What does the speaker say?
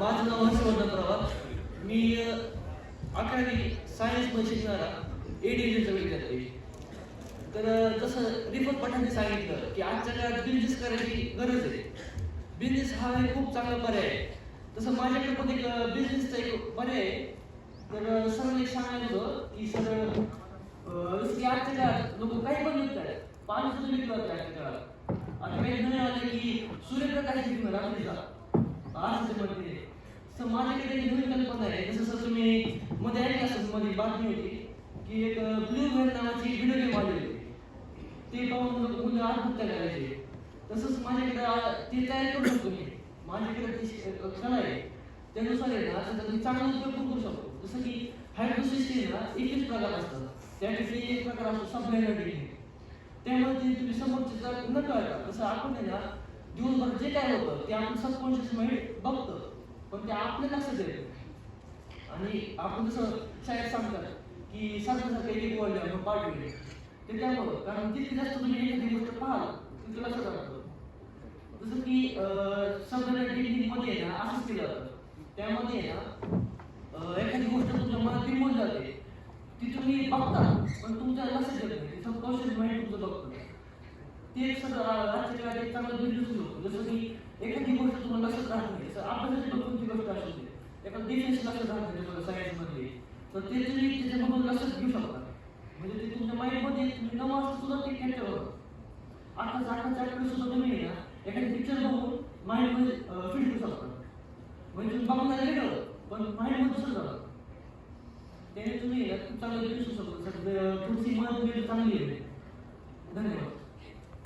माझं नाव हर्षवर्धन पवार मी अ, अकरावी सायन्समध्ये शिकणारा ए डिव्हिजनचा विद्यार्थी. आहे. तर जसं रिफत पठाणने सांगितलं की आजच्या काळात बिझनेस करायची गरज आहे. बिझनेस हा एक खूप चांगला पर्याय आहे. तसं माझ्याकडे पण एक बिझनेसचा एक पर्याय आहे. तर अ, सरांनी एक सांगायचं होतं की सर की आजच्या काळात लोक काही पण विकतात पाणी सुद्धा विकलं जातं आजच्या काळात आता काही धन्यवाद की सूर्यप्रकाश विकणं रात्रीचा असं म्हणते तर माझ्याकडे एक नवीन कल्पना आहे जसं जसं तुम्ही मध्ये ऐकलं असेल मध्ये बातमी होती की एक ब्लू व्हेल नावाची व्हिडिओ गेम आली होती. ते पाहून मुलं आत्महत्या करायचे. तसंच माझ्याकडे ते तयार करू शकतो मी. माझ्याकडे ती कला आहे. त्यानुसार आहे ना त्याचा मी चांगला उपयोग करू शकतो. जसं की हायड्रोसिस्टी ना एकच प्रकार असतात. त्यापैकी एक प्रकार असतो सप्लायबिलिटी त्यामुळे ते तुम्ही समोरच्या न कळता जसं आपण आहे ना दिवसभर जे काय होतं ते आपण सबकॉन्शियस माइंड बघतं. पण ते आपल्या लक्षात येतं आणि आपण जसं शाळेत सांगतात की सारखं सारखं एक एक वळले पाठवले ते त्यामुळं कारण जितकी जास्त तुम्ही एखादी गोष्ट पाहाल तितकं लक्षात राहतं. जसं की सबडक्टिव्हिटी मध्ये आहे ना असंच केलं जातं. त्यामध्ये आहे ना एखादी गोष्ट तुमच्या मनात बिंबून जाते. ती तुम्ही बघता पण तुमच्या लक्षात येत नाही. सबकॉन्शियस माइंड तुमचं बघतो. ते एक सगळं आजच्या एक चांगलं बिझनेस होतो. जसं की एखादी गोष्ट तुम्हाला लक्षात राहत नाही. जसं अभ्यासाची पण कोणती गोष्ट असू दे एखादं डिफेन्स लक्षात राहत सगळ्यांमध्ये तुम्हाला तर ते तुम्ही त्याच्यामधून लक्षात घेऊ शकता. म्हणजे ते तुमच्या माइंडमध्ये तुम्ही न वाचता सुद्धा ते कॅप्चर होतं आता जाता आठवड्यात सुद्धा तुम्ही आहे ना एखादी पिक्चर बघून माइंडमध्ये फिट करू शकता म्हणजे तुम्ही बघणार गेलं पण माइंडमध्ये सुद्धा झालं. त्याने तुम्ही चांगलं दिसू शकतो. तुमची मन चांगली आहे. धन्यवाद.